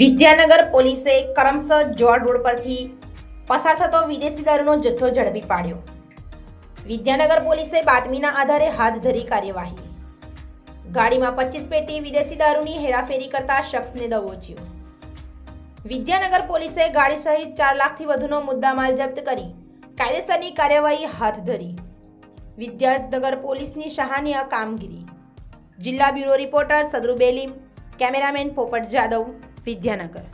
વિદ્યાનગર પોલીસે કરમસર જોડ રોડ પરથી પસાર થતો વિદેશી દારૂનો જથ્થો ઝડપી પાડ્યો. વિદ્યાનગર પોલીસે બાતમીના આધારે હાથ ધરી કાર્યવાહી. ગાડીમાં પચીસ પેટી વિદેશી દારૂની હેરાફેરી કરતા શખ્સને દબોચ્યો વિદ્યાનગર પોલીસે ગાડી સહિત ચાર લાખથી વધુનો મુદ્દામાલ જપ્ત કરી કાયદેસરની કાર્યવાહી હાથ ધરી. વિદ્યાનગર પોલીસની સહાનીય કામગીરી. જિલ્લા bureau reporter Sadru Belim cameraman Popat Jadav Vidyanagar